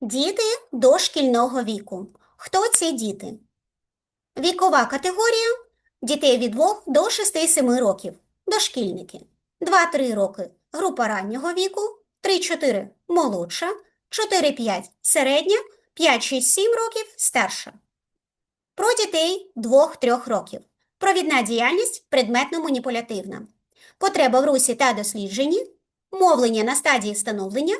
Діти дошкільного віку. Хто ці діти? Вікова категорія дітей від 2 до 6-7 років. Дошкільники. 2-3 роки група раннього віку, 3-4 молодша, 4-5 середня, 5-6-7 років старша. Про дітей 2-3 років. Провідна діяльність предметно-маніпулятивна. Потреба в русі та дослідженні, мовлення на стадії становлення,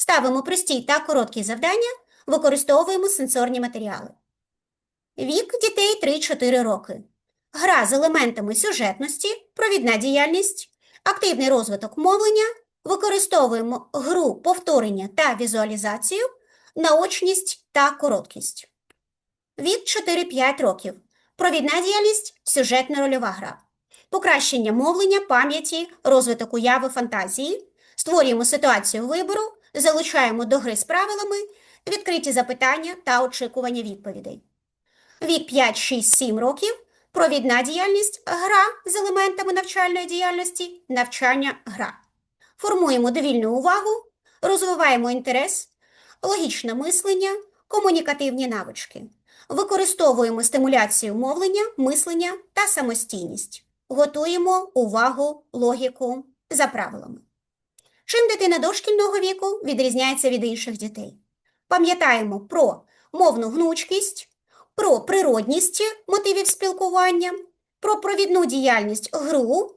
ставимо прості та короткі завдання, використовуємо сенсорні матеріали. Вік дітей 3-4 роки. Гра з елементами сюжетності, провідна діяльність, активний розвиток мовлення, використовуємо гру повторення та візуалізацію, наочність та короткість. Вік 4-5 років. Провідна діяльність сюжетно-рольова гра. Покращення мовлення, пам'яті, розвиток уяви, фантазії. Створюємо ситуацію вибору, залучаємо до гри з правилами, відкриті запитання та очікування відповідей. Вік 5, 6, 7 років. Провідна діяльність гра з елементами навчальної діяльності, навчання гра. Формуємо довільну увагу, розвиваємо інтерес, логічне мислення, комунікативні навички. Використовуємо стимуляцію мовлення, мислення та самостійність. Готуємо увагу, логіку за правилами. Чим дитина дошкільного віку відрізняється від інших дітей? Пам'ятаємо про мовну гнучкість, про природність мотивів спілкування, про провідну діяльність гру,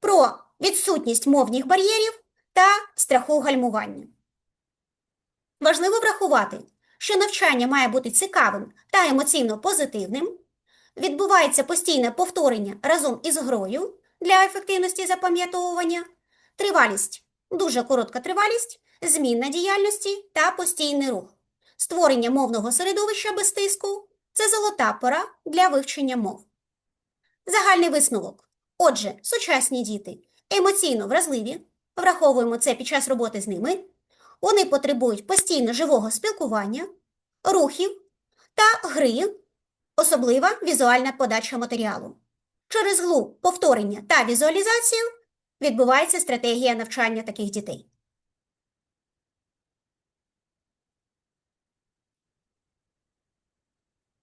про відсутність мовних бар'єрів та страху гальмування. Важливо врахувати, що навчання має бути цікавим та емоційно позитивним, відбувається постійне повторення разом із грою для ефективності запам'ятовування, тривалість, дуже коротка тривалість, змінна діяльності та постійний рух, створення мовного середовища без тиску це золота пора для вивчення мов. Загальний висновок. Отже, сучасні діти емоційно вразливі, враховуємо це під час роботи з ними. Вони потребують постійно живого спілкування, рухів та гри, особлива візуальна подача матеріалу. Через глу, повторення та візуалізацію відбувається стратегія навчання таких дітей.